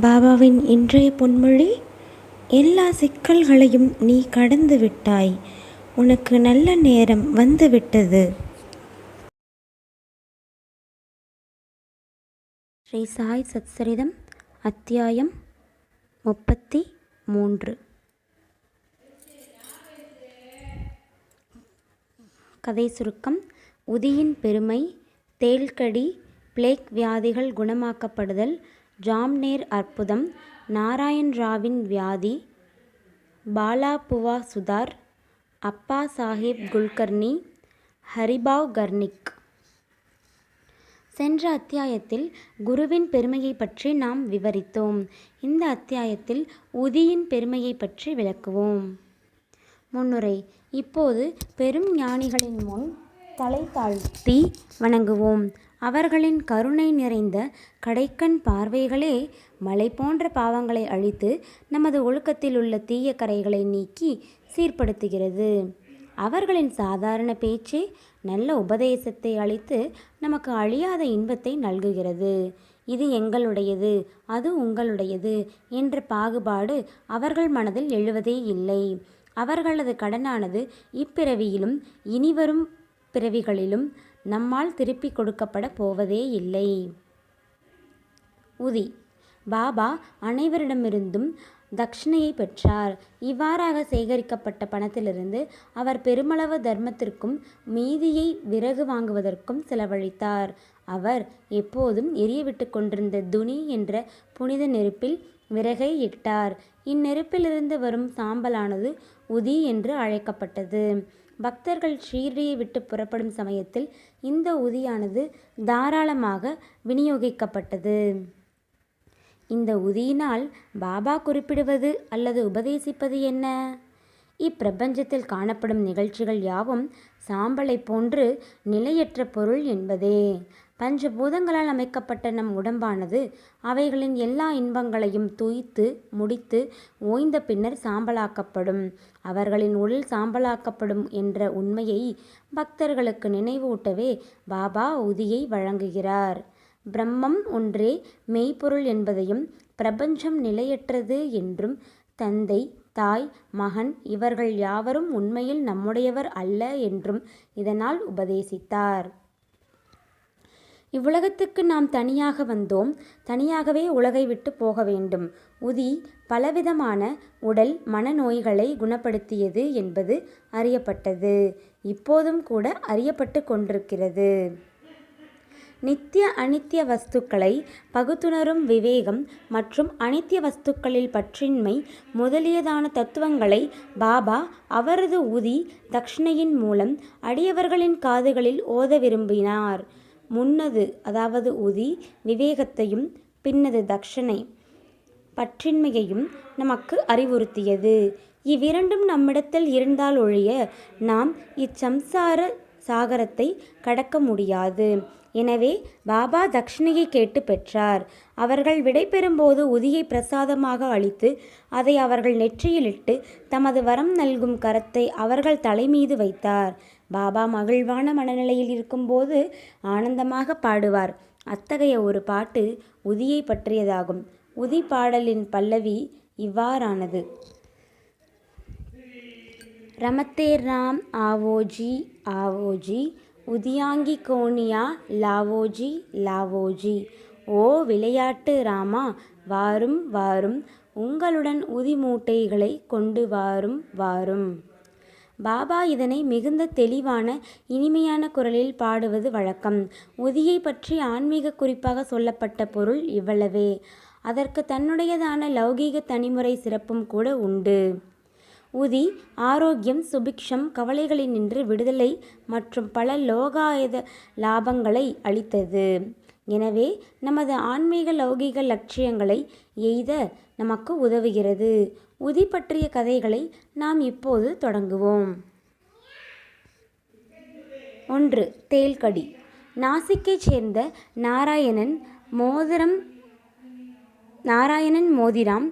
பாபாவின் இன்றைய பொன்மொழி எல்லா சிக்கல்களையும் நீ கடந்து விட்டாய். உனக்கு நல்ல நேரம் வந்துவிட்டது ஸ்ரீ சாய் சத்சரிதம் அத்தியாயம் முப்பத்தி மூன்று. கதை சுருக்கம் உதியின் பெருமை தேள்கடி பிளேக் வியாதிகள் குணமாக்கப்படுதல் ஜாம்னேர் அற்புதம் நாராயண் ராவின் வியாதி பாலாபுவா சுதார் அப்பா சாஹிப் குல்கர்னி ஹரிபாவ் கர்னிக் சென்ற அத்தியாயத்தில் குருவின் பெருமையை பற்றி நாம் விவரித்தோம். இந்த அத்தியாயத்தில் உதியின் பெருமையை பற்றி விளக்குவோம். முன்னுரை இப்போது பெரும் ஞானிகளின் முன் தலை தாழ்த்தி வணங்குவோம். அவர்களின் கருணை நிறைந்த கடைக்கண் பார்வைகளே மலை போன்ற பாவங்களை அழித்து நமது ஒழுக்கத்தில் உள்ள தீய கரைகளை நீக்கி சீர்படுத்துகிறது. அவர்களின் சாதாரண பேச்சே நல்ல உபதேசத்தை அளித்து நமக்கு அழியாத இன்பத்தை நல்குகிறது. இது எங்களுடையது அது உங்களுடையது என்ற பாகுபாடு அவர்கள் மனதில் எழுவதே இல்லை. அவர்களது கடனானது இப்பிறவியிலும் இனிவரும் பிறவிகளிலும் நம்மால் திருப்பி கொடுக்கப்பட போவதே இல்லை. உதி. பாபா அனைவரிடமிருந்தும் தட்சிணையை பெற்றார். இவ்வாறாக சேகரிக்கப்பட்ட பணத்திலிருந்து அவர் பெருமளவு தர்மத்திற்கும் மீதியை விறகு வாங்குவதற்கும் செலவழித்தார். அவர் எப்போதும் எரியவிட்டு கொண்டிருந்த துனி என்ற புனித நெருப்பில் விறகை இட்டார். இந்நெருப்பிலிருந்து வரும் சாம்பலானது உதி என்று அழைக்கப்பட்டது. பக்தர்கள் ஷீர்டியை விட்டு புறப்படும் சமயத்தில் இந்த உதியானது தாராளமாக விநியோகிக்கப்பட்டது. இந்த உதியினால் பாபா குறிப்பிடுவது அல்லது உபதேசிப்பது என்ன? இப்பிரபஞ்சத்தில் காணப்படும் நிகழ்ச்சிகள் யாவும் சாம்பலை போன்று நிலையற்ற பொருள் என்பதே. பஞ்சபூதங்களால் அமைக்கப்பட்ட நம் உடம்பானது அவைகளின் எல்லா இன்பங்களையும் துய்த்து முடித்து ஓய்ந்த பின்னர் சாம்பலாக்கப்படும். அவர்களின் உடல் சாம்பலாக்கப்படும் என்ற உண்மையை பக்தர்களுக்கு நினைவூட்டவே பாபா உதியை வழங்குகிறார். பிரம்மம் ஒன்றே மெய்ப்பொருள் என்பதையும் பிரபஞ்சம் நிலையற்றது என்றும் தந்தை தாய் மகன் இவர்கள் யாவரும் உண்மையில் நம்முடையவர் அல்ல என்றும் இதனால் உபதேசித்தார். இவ்வுலகத்துக்கு நாம் தனியாக வந்தோம். தனியாகவே உலகை விட்டு போக வேண்டும். உதி பலவிதமான உடல் மனநோய்களை குணப்படுத்தியது என்பது அறியப்பட்டது. இப்போதும் கூட அறியப்பட்டு கொண்டிருக்கிறது. நித்திய அனித்திய வஸ்துக்களை பகுத்துணரும் விவேகம் மற்றும் அனித்திய வஸ்துக்களில் பற்றின்மை முதலியதான தத்துவங்களை பாபா அவரது உதி தக்ஷணையின் மூலம் அடியவர்களின் காதுகளில் ஓத விரும்பினார். முன்னது அதாவது உதி விவேகத்தையும் பின்னது தக்ஷனை. பற்றின்மையையும் நமக்கு அறிவுறுத்தியது. இவ்விரண்டும் நம்மிடத்தில் இருந்தால் ஒழிய நாம் இச்சம்சார சாகரத்தை கடக்க முடியாது. எனவே பாபா தக்ஷிணையை கேட்டு பெற்றார். அவர்கள் விடைபெறும்போது உதியை பிரசாதமாக அளித்து அதை அவர்கள் நெற்றியிலிட்டு தமது வரம் நல்கும் கரத்தை அவர்கள் தலைமீது வைத்தார். பாபா மகிழ்வான மனநிலையில் இருக்கும்போது ஆனந்தமாக பாடுவார். அத்தகைய ஒரு பாட்டு உதியை பற்றியதாகும். உதி பாடலின் பல்லவி இவ்வாறானது. ரமத்தேர் ராம் ஆவோஜி ஆவோஜி. உதியாங்கி கோனியா லாவோஜி லாவோஜி. ஓ விளையாட்டு ராமா வாரும் வாரும். உங்களுடன் உதி மூட்டைகளை கொண்டு வாரும் வாரும். பாபா இதனை மிகுந்த தெளிவான இனிமையான குரலில் பாடுவது வழக்கம். உதியை பற்றி ஆன்மீக குறிப்பாக சொல்லப்பட்ட பொருள் இவ்வளவே. அதற்கு தன்னுடையதான லௌகீக தனிமுறை சிறப்பும் கூட உண்டு. உதி ஆரோக்கியம் சுபிக்ஷம் கவலைகளினின்று விடுதலை மற்றும் பல லோகாயுத லாபங்களை அளித்தது. எனவே நமது ஆன்மீக லௌகீக லட்சியங்களை எய்த நமக்கு உதவுகிறது. உதி பற்றிய கதைகளை நாம் இப்போது தொடங்குவோம். ஒன்று தேல்கடி நாசிக்கைச் சேர்ந்த நாராயணன் மோதிரம் நாராயணன் மோதிராம்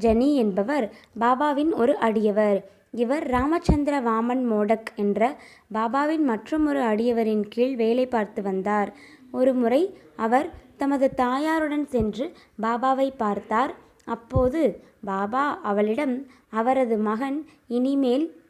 ஜனி என்பவர் பாபாவின் ஒரு அடியவர். இவர் ராமச்சந்திர வாமன் மோடக் என்ற பாபாவின் மற்றுமொரு அடியவரின் கீழ் வேலை பார்த்து வந்தார். ஒருமுறை அவர் தமது தாயாருடன் சென்று பாபாவை பார்த்தார். அப்போது பாபா அவளிடம் அவரது மகன் இனிமேல்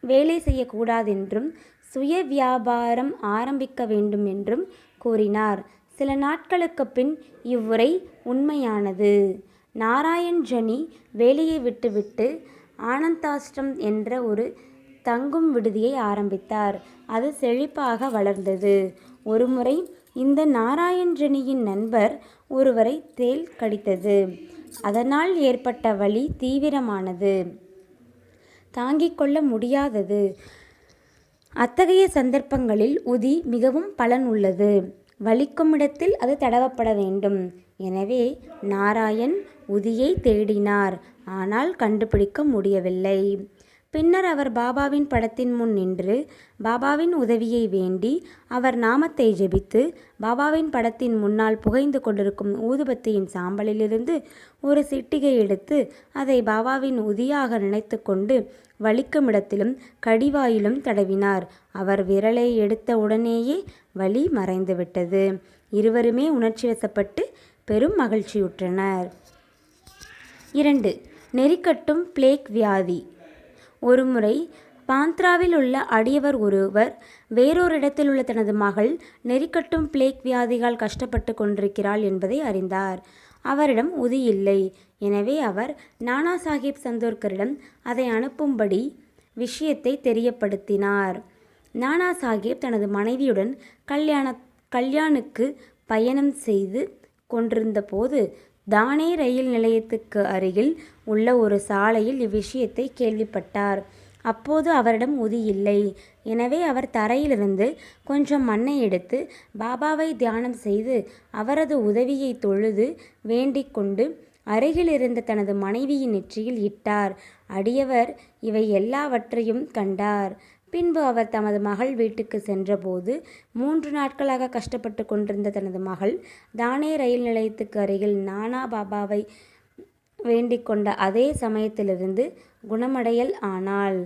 வேலை செய்யக்கூடாதென்றும் சுய வியாபாரம் ஆரம்பிக்க வேண்டும் என்றும் கூறினார். சில நாட்களுக்குப் பின் இவ்வுரை உண்மையானது. நாராயண் ஜனி வேலையை விட்டுவிட்டு ஆனந்தாஷ்டம் என்ற ஒரு தங்கும் விடுதியை ஆரம்பித்தார். அது செழிப்பாக வளர்ந்தது. ஒருமுறை இந்த நாராயண்ஜனியின் நண்பர் ஒருவரை தேள் கடித்தது. அதனால் ஏற்பட்ட வலி தீவிரமானது. தாங்கிக் கொள்ள முடியாதது. அத்தகைய சந்தர்ப்பங்களில் உதி மிகவும் பலன் உள்ளது. வலிக்கும் இடத்தில் அது தடவப்பட வேண்டும். எனவே நாராயண் உதியை தேடினார். ஆனால் கண்டுபிடிக்க முடியவில்லை. பின்னர் அவர் பாபாவின் படத்தின் முன் நின்று பாபாவின் உதவியை வேண்டி அவர் நாமத்தை ஜெபித்து பாபாவின் படத்தின் முன்னால் புகைந்து கொண்டிருக்கும் ஊதுபத்தியின் சாம்பலிலிருந்து ஒரு சிட்டிகை எடுத்து அதை பாபாவின் உதியாக நினைத்து கொண்டு வலிக்கும் இடத்திலும் கடிவாயிலும் தடவினார். அவர் விரலை எடுத்த உடனேயே வலி மறைந்துவிட்டது இருவருமே உணர்ச்சி வசப்பட்டு பெரும் மகிழ்ச்சியுற்றனர். இரண்டு நெறிக்கட்டும் பிளேக் வியாதி. ஒருமுறை பாந்த்ராவில் உள்ள அடியவர் ஒருவர் வேறொரு இடத்தில் உள்ள தனது மகள் நெறிக்கட்டும் பிளேக் வியாதியால் கஷ்டப்பட்டு கொண்டிருக்கிறாள் என்பதை அறிந்தார். அவரிடம் உதி இல்லை எனவே அவர் நானா சாஹிப் சந்தோர்கரிடம் அதை அனுப்பும்படி விஷயத்தை தெரியப்படுத்தினார். நானா சாஹிப் தனது மனைவியுடன் கல்யாண கல்யாணுக்கு பயணம் செய்து கொண்டிருந்தபோது தானே ரயில் நிலையத்துக்கு அருகில் உள்ள ஒரு சாலையில் இவ்விஷயத்தை கேள்விப்பட்டார். அப்போது அவரிடம் உதி இல்லை. எனவே அவர் தரையிலிருந்து கொஞ்சம் மண்ணை எடுத்து பாபாவை தியானம் செய்து அவரது உதவியை தொழுது வேண்டிக் கொண்டு அருகில் இருந்த தனது மனைவியின் நெற்றியில் இட்டார். அடியவர் இவை எல்லாவற்றையும் கண்டார். பின்பு அவர் தமது மகள் வீட்டுக்கு சென்றபோது மூன்று நாட்களாக கஷ்டப்பட்டு கொண்டிருந்த தனது மகள் தானே ரயில் நிலையத்துக்கு அருகில் நானா பாபாவை வேண்டிக் கொண்ட அதே சமயத்திலிருந்து குணமடையல் ஆனாள்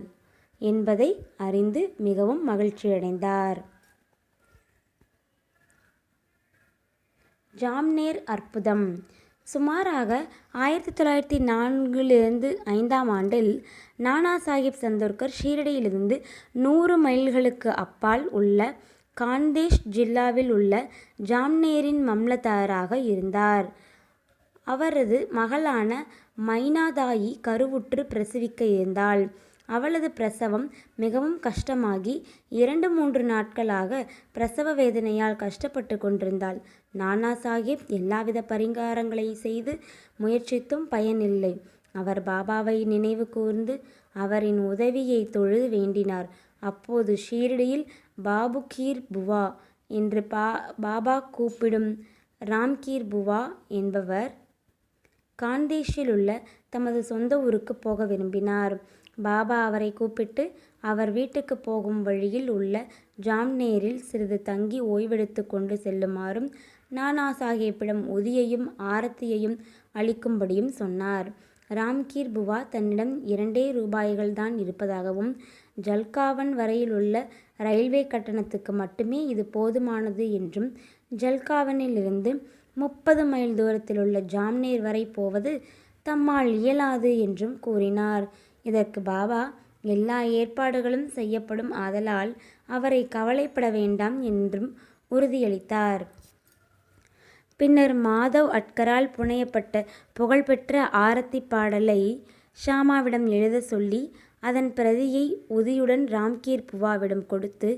என்பதை அறிந்து மிகவும் மகிழ்ச்சியடைந்தார். ஜாம்னேர் அற்புதம். சுமாராக ஆயிரத்தி தொள்ளாயிரத்தி நான்கிலிருந்து ஐந்தாம் ஆண்டில் நானா சாஹிப் சந்தோர்கர் ஷீரடியிலிருந்து நூறு மைல்களுக்கு அப்பால் உள்ள காந்தேஷ் ஜில்லாவில் உள்ள ஜாம்னேரின் மம்லதாராக இருந்தார். அவரது மகளான மைனாதாயி கருவுற்று பிரசவிக்க இருந்தாள். அவளது பிரசவம் மிகவும் கஷ்டமாகி இரண்டு மூன்று நாட்களாக பிரசவ வேதனையால் கஷ்டப்பட்டு கொண்டிருந்தாள். நானா சாஹிப் எல்லாவித பரிகாரங்களை செய்து முயற்சித்தும் பயனில்லை. அவர் பாபாவை நினைவு கூர்ந்து அவரின் உதவியை தொழுது வேண்டினார். அப்போது ஷீரடியில் பாபு கீர் புவா என்று பா பாபா கூப்பிடும் ராம்கீர் புவா என்பவர் காந்தேஷில் உள்ள தமது சொந்த ஊருக்கு போக விரும்பினார். பாபா அவரை கூப்பிட்டு அவர் வீட்டுக்கு போகும் வழியில் உள்ள ஜாம்நேரில் சிறிது தங்கி ஓய்வெடுத்து கொண்டு செல்லுமாறும் நானா சாஹேப்பிடம் உதியையும் ஆரத்தியையும் அளிக்கும்படியும் சொன்னார். ராம்கீர் புவா தன்னிடம் இரண்டே ரூபாய்கள்தான் இருப்பதாகவும் ஜல்காவன் வரையில் உள்ள ரயில்வே கட்டணத்துக்கு மட்டுமே இது போதுமானது என்றும் ஜல்காவனிலிருந்து முப்பது மைல் தூரத்தில் உள்ள ஜாம்நேர் வரை போவது தம்மால் இயலாது என்றும் கூறினார். இதற்கு பாபா எல்லா ஏற்பாடுகளும் செய்யப்படும் ஆதலால் அவரை கவலைப்பட வேண்டாம் என்றும் உறுதியளித்தார். பின்னர் மாதவ் அட்கரால் புனையப்பட்ட புகழ்பெற்ற ஆரத்தி பாடலை ஷாமாவிடம் எழுத சொல்லி அதன் பிரதியை உதியுடன் ராம்கீர் புவாவிடம் கொடுத்து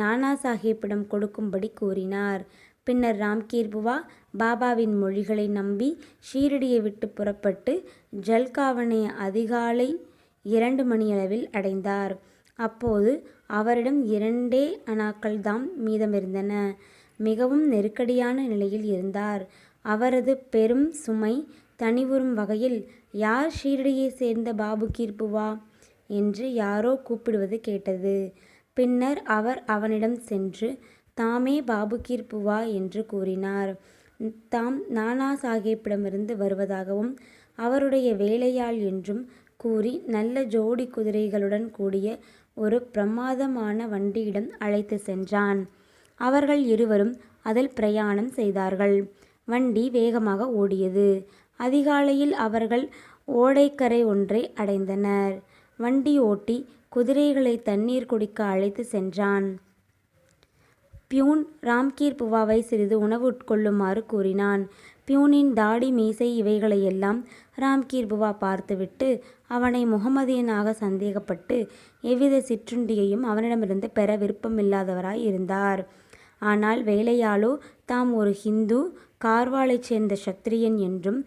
நானா சாஹிப்பிடம் கொடுக்கும்படி கூறினார். பின்னர் ராம்கீர் புவா பாபாவின் மொழிகளை நம்பி ஷீரடியை விட்டு புறப்பட்டு ஜல்காவனை அதிகாலை இரண்டு மணியளவில் அடைந்தார். அப்போது அவரிடம் இரண்டே அணாக்கள் தாம் மீதமிருந்தன. மிகவும் நெருக்கடியான நிலையில் இருந்தார். அவரது பெரும் சுமை தனிவுறும் வகையில் யார் ஷீரடியை சேர்ந்த பாபு கீர்ப்புவா என்று யாரோ கூப்பிடுவது கேட்டது. பின்னர் அவர் அவனிடம் சென்று தாமே பாபு கீர்ப்புவா என்று கூறினார். தாம் நானா சாஹிப்பிடமிருந்து வருவதாகவும் அவருடைய வேலையாள் என்றும் கூறி நல்ல ஜோடி குதிரைகளுடன் கூடிய ஒரு பிரமாதமான வண்டியிடம் அழைத்து சென்றான் அவர்கள் இருவரும் அதில் பிரயாணம் செய்தார்கள். வண்டி வேகமாக ஓடியது. அதிகாலையில் அவர்கள் ஓடைக்கரை ஒன்றை அடைந்தனர். வண்டி ஓட்டி குதிரைகளை தண்ணீர் குடிக்க அழைத்து சென்றான். பியூன் ராம்கீர் புவாவை சிறிது உணவு உட்கொள்ளுமாறு கூறினான். பியூனின் தாடி மீசை இவைகளையெல்லாம் ராம்கீர் புவா பார்த்துவிட்டு அவனை முகமதியனாக சந்தேகப்பட்டு எவ்வித சிற்றுண்டியையும் அவனிடமிருந்து பெற விருப்பமில்லாதவராய் இருந்தார். ஆனால் வேலையாளோ தாம் ஒரு ஹிந்து கார்வாலைச் சேர்ந்த சத்திரியன் என்றும்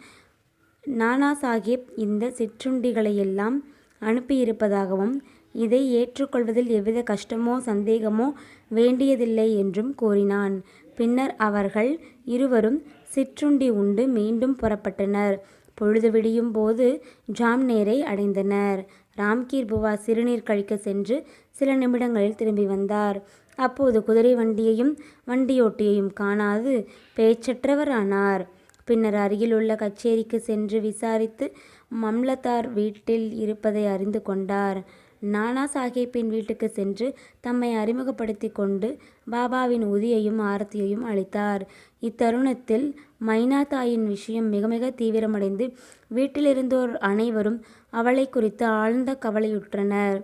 நானா சாஹிப் இந்த சிற்றுண்டிகளையெல்லாம் அனுப்பியிருப்பதாகவும் இதை ஏற்றுக்கொள்வதில் எவ்வித கஷ்டமோ சந்தேகமோ வேண்டியதில்லை என்றும் கூறினான். பின்னர் அவர்கள் இருவரும் சிற்றுண்டி உண்டு மீண்டும் புறப்பட்டனர். பொழுது விடியும் போது ஜாம்நேரை அடைந்தனர். ராம்கீர் புவா சிறுநீர் கழிக்கச் சென்று சில நிமிடங்களில் திரும்பி வந்தார். அப்போது குதிரை வண்டியையும் வண்டியோட்டியையும் காணாது பேச்சற்றவரானார் பின்னர் அருகிலுள்ள கச்சேரிக்குச் சென்று விசாரித்து மம்லதார் வீட்டில் இருப்பதை அறிந்து கொண்டார். நானா சாஹிப்பின் வீட்டுக்கு சென்று தம்மை அறிமுகப்படுத்திக் கொண்டு பாபாவின் உதியையும் ஆரத்தியையும் அளித்தார். இத்தருணத்தில் மைனா தாயின் விஷயம் மிக மிக தீவிரமடைந்து வீட்டிலிருந்தோர் அனைவரும் அவளை குறித்து ஆழ்ந்த கவலையுற்றனர்.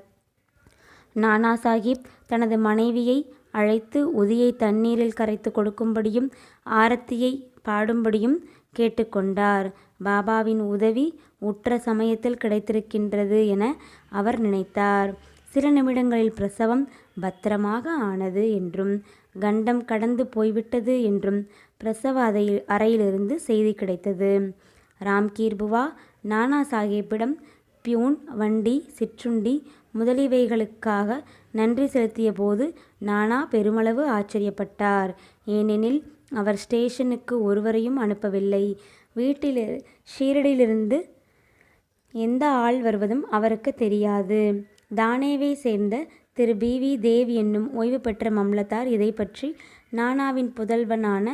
நானா சாஹிப் தனது மனைவியை அழைத்து உதியை தண்ணீரில் கரைத்து கொடுக்கும்படியும் ஆரத்தியை பாடும்படியும் கேட்டுக்கொண்டார் பாபாவின் உதவி உற்ற சமயத்தில் கிடைத்திருக்கின்றது என அவர் நினைத்தார். சில நிமிடங்களில் பிரசவம் பத்திரமாக ஆனது என்றும் கண்டம் கடந்து போய்விட்டது என்றும் பிரசவ அறையிலிருந்து செய்தி கிடைத்தது. ராம்கீர்புவா நானா சாஹேப்பிடம் பியூன் வண்டி சிற்றுண்டி முதலியவைகளுக்காக நன்றி செலுத்தியபோது நானா பெருமளவு ஆச்சரியப்பட்டார். ஏனெனில் அவர் ஸ்டேஷனுக்கு ஒருவரையும் அனுப்பவில்லை. வீட்டில் ஷீரடியிலிருந்து எந்த ஆள் வருவதும் அவருக்கு தெரியாது. தானேவை சேர்ந்த திரு. பி. வி. தேவ் என்னும் ஓய்வு பெற்ற மம்லத்தார் இதை பற்றி நானாவின் புதல்வனான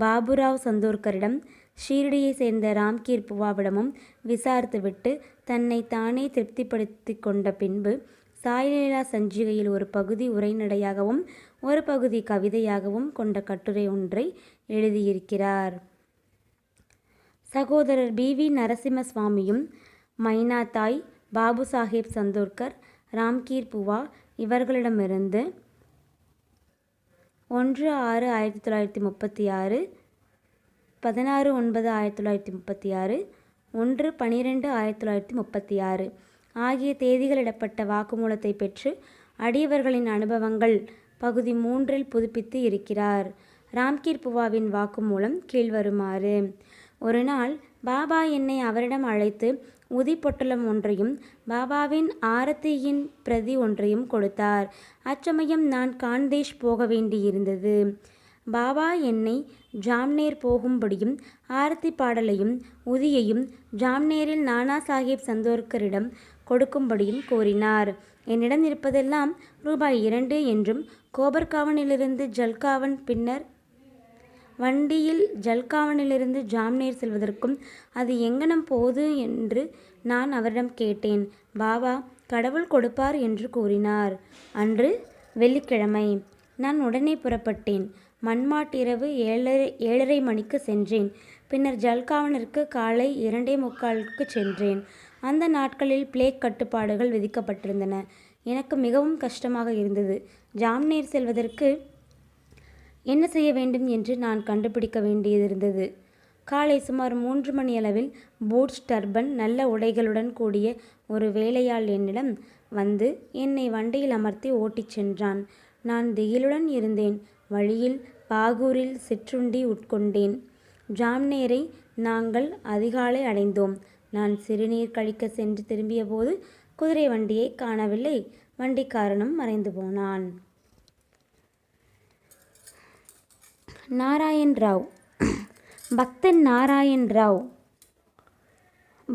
பாபுராவ் சந்தோர்கரிடம் ஷீரடியை சேர்ந்த ராம்கீர் புவாவிடமும் விசாரித்துவிட்டு தன்னை தானே திருப்திப்படுத்திக் கொண்ட பின்பு சாய்லீலா சஞ்சிகையில் ஒரு பகுதி உரைநடையாகவும் ஒரு பகுதி கவிதையாகவும் கொண்ட கட்டுரை ஒன்றை எழுதியிருக்கிறார். சகோதரர் பி. வி. நரசிம்ம சுவாமியும் மைனாத்தாய் பாபுசாகேப் சந்தோர்கர் ராம்கீர் புவா இவர்களிடமிருந்து ஒன்று ஆறு ஆயிரத்தி தொள்ளாயிரத்தி முப்பத்தி ஆறு பதினாறு ஒன்பது ஆயிரத்தி தொள்ளாயிரத்தி முப்பத்தி ஆறு ஒன்று பனிரெண்டு ஆயிரத்தி தொள்ளாயிரத்தி முப்பத்தி ஆறு ஆகிய தேதிகளிடப்பட்ட வாக்குமூலத்தை பெற்று அடியவர்களின் அனுபவங்கள் பகுதி மூன்றில் புதுப்பித்து இருக்கிறார். ராம்கீர் புவாவின் வாக்குமூலம் கீழ்வருமாறு ஒரு நாள் பாபா என்னை அவரிடம் அழைத்து உதி பொட்டலம் ஒன்றையும் பாபாவின் ஆரத்தியின் பிரதி ஒன்றையும் கொடுத்தார். அச்சமயம் நான் காந்தேஷ் போக வேண்டியிருந்தது. பாபா என்னை ஜாம்நேர் போகும்படியும் ஆரத்தி பாடலையும் உதியையும் ஜாம்நேரில் நானா சாஹிப் சந்தோர்கரிடம் கொடுக்கும்படியும் கூறினார். என்னிடம் இருப்பதெல்லாம் ரூபாய் இரண்டு என்றும் கோபர்காவனிலிருந்து ஜல்காவன் பின்னர் வண்டியில் ஜல்காவனிலிருந்து ஜாம்நேர் செல்வதற்கும் அது எங்கனம் போது என்று நான் அவரிடம் கேட்டேன். பாபா கடவுள் கொடுப்பார் என்று கூறினார். அன்று வெள்ளிக்கிழமை. நான் உடனே புறப்பட்டேன். மண்மாட்டிரவு இரவு ஏழரை மணிக்கு சென்றேன். பின்னர் ஜல்காவனிற்கு காலை இரண்டே முக்காலுக்கு சென்றேன். அந்த நாட்களில் பிளேக் கட்டுப்பாடுகள் விதிக்கப்பட்டிருந்தன. எனக்கு மிகவும் கஷ்டமாக இருந்தது. ஜாம்நேர் செல்வதற்கு என்ன செய்ய வேண்டும் என்று நான் கண்டுபிடிக்க வேண்டியிருந்தது. காலை சுமார் மூன்று மணியளவில் பூட்ஸ் டர்பன் நல்ல உடைகளுடன் கூடிய ஒரு வேலையாள் என்னிடம் வந்து என்னை வண்டியில் அமர்த்தி ஓட்டிச் சென்றான். நான் திகிலுடன் இருந்தேன். வழியில் பாகூரில் சிற்றுண்டி உட்கொண்டேன். ஜாம்நேரை நாங்கள் அதிகாலை அடைந்தோம். நான் சிறுநீர் கழிக்கச் சென்று திரும்பியபோது குதிரை வண்டியைக் காணவில்லை. வண்டிக்காரனும் மறைந்து போனான். நாராயண் ராவ் பக்தன் நாராயண் ராவ்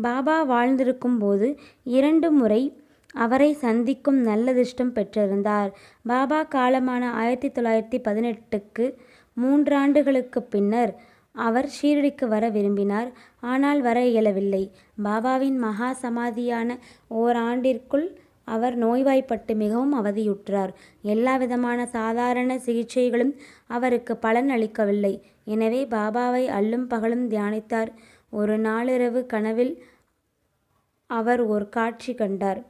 பாபா வாழ்ந்திருக்கும் போது இரண்டு முறை அவரை சந்திக்கும் நல்லதிர்ஷ்டம் பெற்றிருந்தார். பாபா காலமான ஆயிரத்தி தொள்ளாயிரத்தி பதினெட்டுக்கு மூன்றாண்டுகளுக்குப் பின்னர் அவர் ஷீரடிக்கு வர விரும்பினார். ஆனால் வர இயலவில்லை. பாபாவின் மகா சமாதியான ஓராண்டிற்குள் அவர் நோய்வாய்ப்பட்டு மிகவும் அவதியுற்றார் எல்லா விதமான சாதாரண சிகிச்சைகளும் அவருக்கு பலன் அளிக்கவில்லை எனவே பாபாவை அல்லும் பகலும் தியானித்தார் ஒரு நாளிரவு கனவில் அவர் ஒரு காட்சி கண்டார்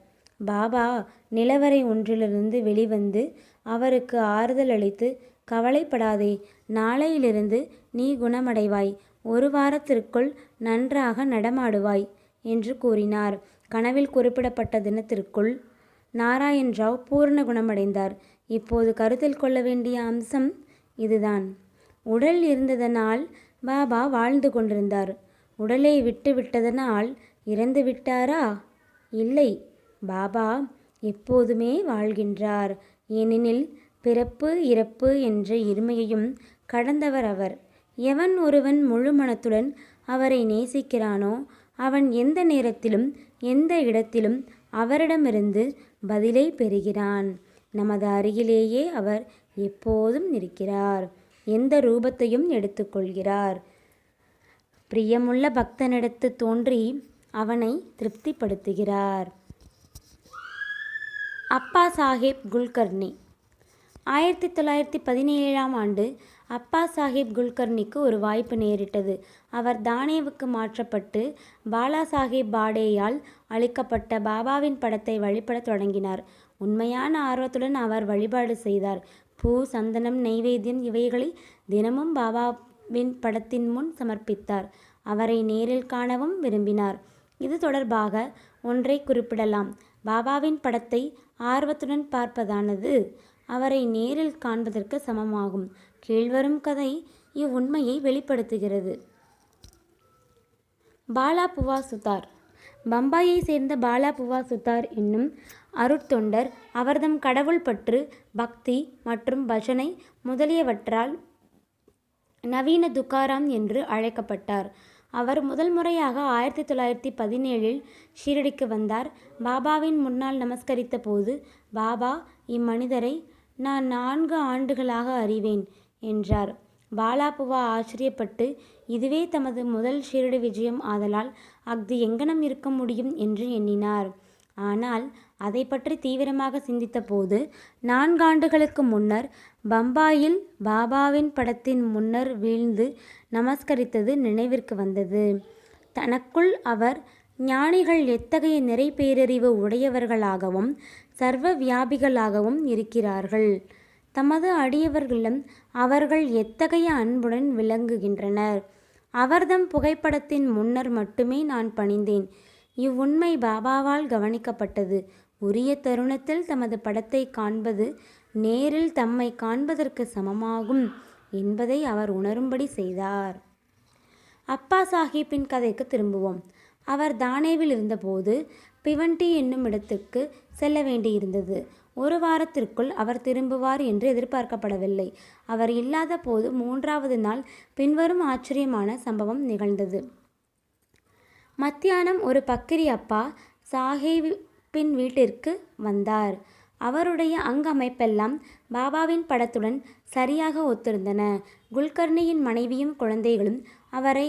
பாபா நிலவறை ஒன்றிலிருந்து வெளிவந்து அவருக்கு ஆறுதல் அளித்து கவலைப்படாதே. நாளையிலிருந்து நீ குணமடைவாய். ஒரு வாரத்திற்குள் நன்றாக நடமாடுவாய் என்று கூறினார். கனவில் குறிப்பிடப்பட்ட தினத்திற்குள் நாராயண் ராவ் பூர்ண குணமடைந்தார். இப்போது கருத்தில் கொள்ள வேண்டிய அம்சம் இதுதான். உடல் இருந்ததனால் பாபா வாழ்ந்து கொண்டிருந்தார். உடலை விட்டு விட்டதனால் இறந்து விட்டாரா? இல்லை. பாபா எப்போதுமே வாழ்கின்றார். ஏனெனில் பிறப்பு இறப்பு என்ற இருமையையும் கடந்தவர் அவர். எவன் ஒருவன் முழு மனத்துடன் அவரை நேசிக்கிறானோ அவன் எந்த நேரத்திலும் எந்த இடத்திலும் அவரிடமிருந்து பதிலை பெறுகிறான். நமது அருகிலேயே அவர் எப்போதும் இருக்கிறார். எந்த ரூபத்தையும் எடுத்துக்கொள்கிறார். பிரியமுள்ள பக்தனிடத்து தோன்றி அவனை திருப்திப்படுத்துகிறார். அப்பா சாஹேப் குல்கர்னி ஆயிரத்தி தொள்ளாயிரத்தி பதினேழாம் ஆண்டு அப்பா சாஹிப் குல்கர்னிக்கு ஒரு வாய்ப்பு நேரிட்டது. அவர் தானேவுக்கு மாற்றப்பட்டு பாலா சாஹிப் பாடேயால் அளிக்கப்பட்ட பாபாவின் படத்தை வழிபடத் தொடங்கினார். உண்மையான ஆர்வத்துடன் அவர் வழிபாடு செய்தார். பூ சந்தனம் நெய்வேத்தியம் இவைகளை தினமும் பாபாவின் படத்தின் முன் சமர்ப்பித்தார். அவரை நேரில் காணவும் விரும்பினார். இது தொடர்பாக ஒன்றை குறிப்பிடலாம். பாபாவின் படத்தை ஆர்வத்துடன் பார்ப்பதானது? அவரை நேரில் காண்பதற்கு சமமாகும். கீழ்வரும் கதை இவ்வுண்மையை வெளிப்படுத்துகிறது. பாலா புவா சுதார் பம்பாயை சேர்ந்த பாலா புவா சுதார் என்னும் அருட்தொண்டர் அவர்தம் கடவுள் பற்று பக்தி மற்றும் பஜனை முதலியவற்றால் நவீன துக்காராம் என்று அழைக்கப்பட்டார். அவர் முதல் முறையாக ஆயிரத்தி தொள்ளாயிரத்தி பதினேழில் ஷீரடிக்கு வந்தார். பாபாவின் முன்னால் நமஸ்கரித்த போது பாபா இம்மனிதரை நான் நான்கு ஆண்டுகளாக அறிவேன் என்றார். பாலாபுவா ஆச்சரியப்பட்டு இதுவே தமது முதல் ஷீரடி விஜயம் ஆதலால் அஃது எங்கனம் இருக்க முடியும் என்று எண்ணினார். ஆனால் அதை பற்றி தீவிரமாக சிந்தித்தபோது நான்காண்டுகளுக்கு முன்னர் பம்பாயில் பாபாவின் படத்தின் முன்னர் வீழ்ந்து நமஸ்கரித்தது நினைவிற்கு வந்தது. தனக்குள் அவர் ஞானிகள் எத்தகைய நிறை பேரறிவு உடையவர்களாகவும் சர்வ வியாபிகளாகவும் இருக்கிறார்கள். தமது அடியவர்களிடம் அவர்கள் எத்தகைய அன்புடன் விளங்குகின்றனர்? அவர்தம் புகைப்படத்தின் முன்னர் மட்டுமே நான் பணிந்தேன். இவ்வுண்மை பாபாவால் கவனிக்கப்பட்டது. உரிய தருணத்தில் தமது படத்தை காண்பது நேரில் தம்மை காண்பதற்கு சமமாகும் என்பதை அவர் உணரும்படி செய்தார். அப்பா சாஹிப்பின் கதைக்கு திரும்புவோம். அவர் தானேவில் இருந்தபோது பிவண்டி என்னும் இடத்துக்கு செல்ல வேண்டியிருந்தது. ஒரு வாரத்திற்குள் அவர் திரும்புவார் என்று எதிர்பார்க்கப்படவில்லை. அவர் இல்லாத போது மூன்றாவது நாள் பின்வரும் ஆச்சரியமான சம்பவம் நிகழ்ந்தது. மத்தியானம் ஒரு பக்கிரி அப்பா சாஹேப்பின் வீட்டிற்கு வந்தார். அவருடைய அங்கமைப்பெல்லாம் பாபாவின் படத்துடன் சரியாக ஒத்திருந்தன. குல்கர்ணியின் மனைவியும் குழந்தைகளும் அவரை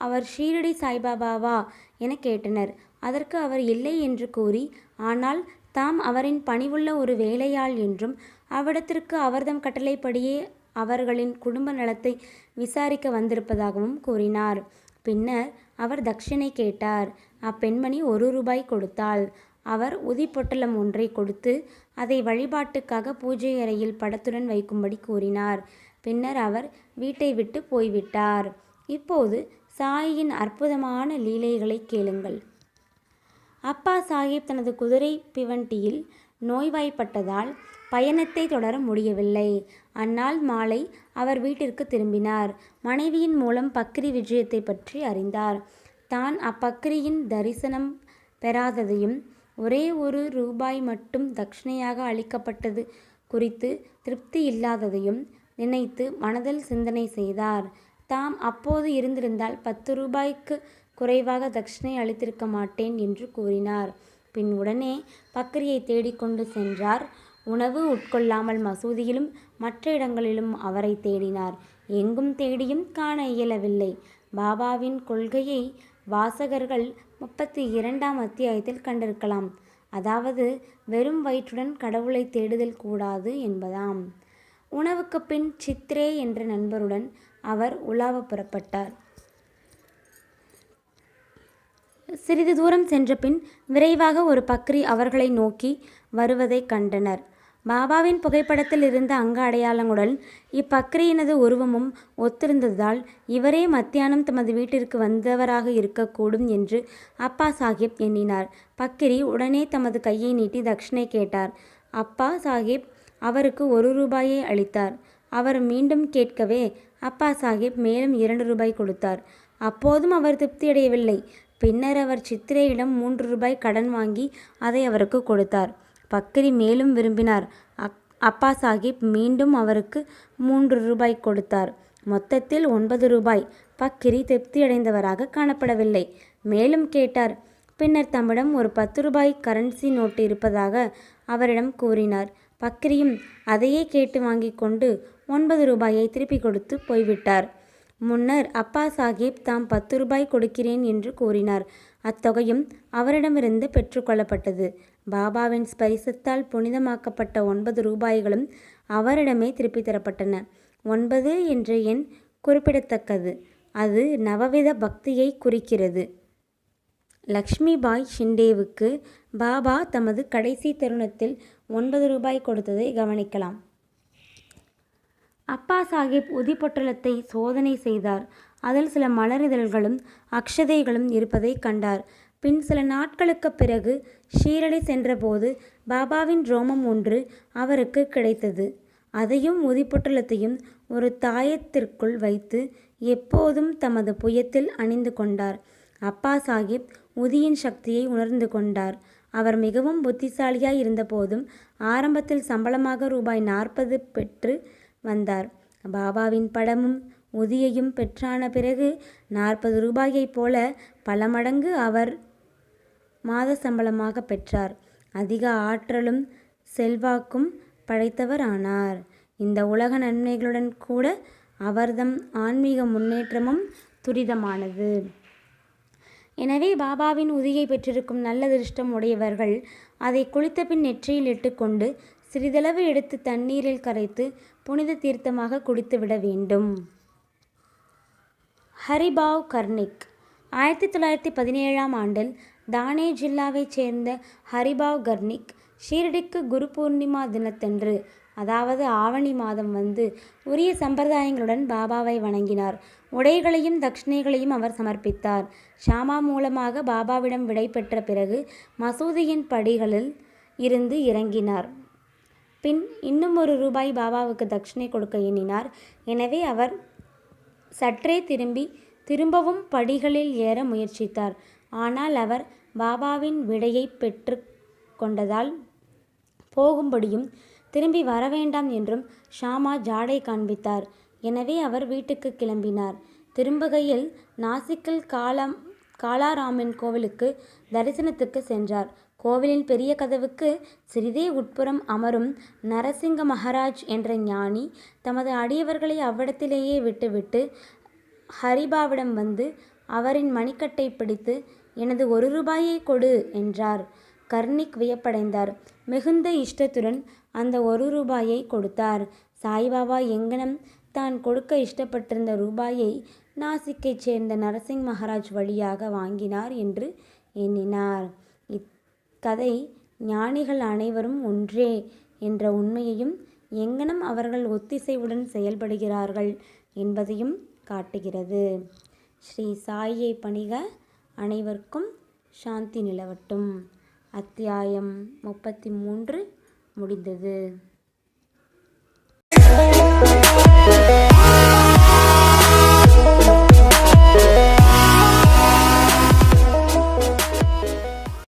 அவர் ஷீரடி சாய்பாபாவா? என கேட்டனர். அதற்கு அவர் இல்லை என்று கூறி ஆனால் தாம் அவரின் பணிவுள்ள ஒரு வேலையாள் என்றும் அவ்விடத்திற்கு அவர்தம் கட்டளைப்படியே அவர்களின் குடும்ப நலத்தை விசாரிக்க வந்திருப்பதாகவும் கூறினார். பின்னர் அவர் தட்சிணை கேட்டார். அப்பெண்மணி ஒரு ரூபாய் கொடுத்தாள். அவர் உதிப்பொட்டலம் ஒன்றை கொடுத்து அதை வழிபாட்டுக்காக பூஜை அறையில் படத்துடன் வைக்கும்படி கூறினார். பின்னர் அவர் வீட்டை விட்டு போய்விட்டார். இப்போது சாயின் அற்புதமான லீலைகளை கேளுங்கள். அப்பா சாஹிப் தனது குதிரை பிவண்டியில் நோய்வாய்ப்பட்டதால் பயணத்தை தொடர முடியவில்லை. அந்நாள் மாலை அவர் வீட்டிற்கு திரும்பினார். மனைவியின் மூலம் பக்ரி விஜயத்தை பற்றி அறிந்தார். தான் அப்பக்ரியின் தரிசனம் பெறாததையும் ஒரே ஒரு ரூபாய் மட்டும் தட்சிணையாக அளிக்கப்பட்டது குறித்து திருப்தி இல்லாததையும் நினைத்து மனதில் சிந்தனை செய்தார். தாம் அப்போது இருந்திருந்தால் பத்து ரூபாய்க்கு குறைவாக தட்சிணை அளித்திருக்க மாட்டேன் என்று கூறினார். பின் உடனே பக்ரியை தேடிக்கொண்டு சென்றார். உணவு உட்கொள்ளாமல் மசூதியிலும் மற்ற இடங்களிலும் அவரை தேடினார். எங்கும் தேடியும் காண இயலவில்லை. பாபாவின் கொள்கையை வாசகர்கள் முப்பத்தி இரண்டாம் அத்தியாயத்தில் கண்டிருக்கலாம். அதாவது வெறும் வயிற்றுடன் கடவுளை தேடுதல் கூடாது என்பதாம். உணவுக்குப் பின் சித்ரே என்ற நண்பருடன் அவர் உலாவ புறப்பட்டார். சிறிது தூரம் சென்றபின் விரைவாக ஒரு பக்ரி அவர்களை நோக்கி வருவதைக் கண்டனர். பாபாவின் புகைப்படத்தில் இருந்த அங்க அடையாளங்களுடன் இப்பக்ரியினது உருவமும் ஒத்திருந்ததால் இவரே மத்தியானம் தமது வீட்டிற்கு வந்தவராக இருக்கக்கூடும் என்று அப்பா சாஹிப் எண்ணினார். பக்கிரி உடனே தமது கையை நீட்டி தக்ஷனை கேட்டார். அப்பா சாஹிப் அவருக்கு ஒரு ரூபாயை அளித்தார். அவர் மீண்டும் கேட்கவே அப்பா சாஹிப் மேலும் இரண்டு ரூபாய் கொடுத்தார். அப்போதும் அவர் திருப்தியடையவில்லை. பின்னர் அவர் சித்திரையிடம் மூன்று ரூபாய் கடன் வாங்கி அதை அவருக்கு கொடுத்தார். பக்ரி மேலும் விரும்பினார். அக் அப்பா சாஹிப் மீண்டும் அவருக்கு மூன்று ரூபாய் கொடுத்தார். மொத்தத்தில் ஒன்பது ரூபாய். பக்கிரி திருப்தியடைந்தவராக காணப்படவில்லை. மேலும் கேட்டார். பின்னர் தம்மிடம் ஒரு பத்து ரூபாய் கரன்சி நோட்டு இருப்பதாக அவரிடம் கூறினார். பக்ரியும் அதையே கேட்டு வாங்கி கொண்டு ஒன்பது ரூபாயை திருப்பி கொடுத்து போய்விட்டார். முன்னர் அப்பா சாஹிப் தாம் பத்து ரூபாய் கொடுக்கிறேன் என்று கூறினார். அத்தொகையும் அவரிடமிருந்து பெற்றுக்கொள்ளப்பட்டது பாபாவின் ஸ்பரிசத்தால் புனிதமாக்கப்பட்ட ஒன்பது ரூபாய்களும் அவரிடமே திருப்பி தரப்பட்டன. ஒன்பது என்ற எண் குறிப்பிடத்தக்கது. அது நவவித பக்தியை குறிக்கிறது. லக்ஷ்மிபாய் ஷிண்டேவுக்கு பாபா தமது கடைசி தருணத்தில் ஒன்பது ரூபாய் கொடுத்ததை கவனிக்கலாம். அப்பா சாஹிப் உதிப்பொட்டலத்தை சோதனை செய்தார். அதில் சில மலரிதழ்களும் அக்ஷதைகளும் இருப்பதை கண்டார். பின் சில நாட்களுக்குப் பிறகு ஷீரடி சென்றபோது பாபாவின் ரோமம் ஒன்று அவருக்கு கிடைத்தது. அதையும் உதிப்பொட்டலத்தையும் ஒரு தாயத்திற்குள் வைத்து எப்போதும் தமது புயத்தில் அணிந்து கொண்டார். அப்பா சாஹிப் உதியின் சக்தியை உணர்ந்து கொண்டார். அவர் மிகவும் புத்திசாலியாய் இருந்தபோதும் ஆரம்பத்தில் சம்பளமாக ரூபாய் நாற்பது பெற்று வந்தார். பாபாவின் படமும் உதியையும் பெற்றான பிறகு நாற்பது ரூபாயைப் போல பல மடங்கு அவர் மாத சம்பளமாக பெற்றார். அதிக ஆற்றலும் செல்வாக்கும் படைத்தவர் ஆனார் இந்த உலக நன்மைகளுடன் கூட அவர்தம் ஆன்மீக முன்னேற்றமும் துரிதமானது. எனவே பாபாவின் உதியை பெற்றிருக்கும் நல்ல திருஷ்டம் உடையவர்கள் அதை குளித்த பின் நெற்றியில் இட்டுக்கொண்டு சிறிதளவு எடுத்து தண்ணீரில் கரைத்து புனித தீர்த்தமாக குடித்துவிட வேண்டும். ஹரிபாவ் கர்னிக் ஆயிரத்தி தொள்ளாயிரத்தி பதினேழாம் ஆண்டில் தானே ஜில்லாவைச் சேர்ந்த ஹரிபாவ் கர்னிக் ஷீரடிக்கு குரு பூர்ணிமா தினத்தன்று அதாவது ஆவணி மாதம் வந்து உரிய சம்பிரதாயங்களுடன் பாபாவை வணங்கினார். உடைகளையும் தட்சிணைகளையும் அவர் சமர்ப்பித்தார். ஷாமா மூலமாக பாபாவிடம் விடை பெற்ற பிறகு மசூதியின் படிகளில் இருந்து இறங்கினார். பின் இன்னும் ஒரு ரூபாய் பாபாவுக்கு தட்சிணை கொடுக்க எண்ணினார். எனவே அவர் சற்றே திரும்பி திரும்பவும் படிகளில் ஏற முயற்சித்தார். ஆனால் அவர் பாபாவின் விடையை பெற்று கொண்டதால் போகும்படியும் திரும்பி வரவேண்டாம் என்றும் ஷாமா ஜாடை காண்பித்தார். எனவே அவர் வீட்டுக்கு கிளம்பினார். திரும்புகையில் நாசிக்கில் காலம் காலாராமன் கோவிலுக்கு தரிசனத்துக்கு சென்றார். கோவிலின் பெரிய கதவுக்கு சிறிதே உட்புறம் அமரும் நரசிங்க மகராஜ் என்ற ஞானி தமது அடியவர்களை அவ்விடத்திலேயே விட்டுவிட்டு ஹரிபாவிடம் வந்து அவரின் மணிக்கட்டை பிடித்து எனது ஒரு ரூபாயை கொடு என்றார். கர்ணிக் வியப்படைந்தார். மிகுந்த இஷ்டத்துடன் அந்த ஒரு ரூபாயை கொடுத்தார். சாய்பாபா எங்கனம்? தான் கொடுக்க இஷ்டப்பட்டிருந்த ரூபாயை நாசிக்கைச் சேர்ந்த நரசிங் மகாராஜ் வழியாக வாங்கினார் என்று எண்ணினார். கதை ஞானிகள் அனைவரும் ஒன்றே என்ற உண்மையையும் எங்கனம் அவர்கள் ஒத்திசைவுடன் செயல்படுகிறார்கள் என்பதையும் காட்டுகிறது ஸ்ரீ சாயை பணிக அனைவருக்கும் சாந்தி நிலவட்டும் அத்தியாயம் முப்பத்தி மூன்று முடிந்தது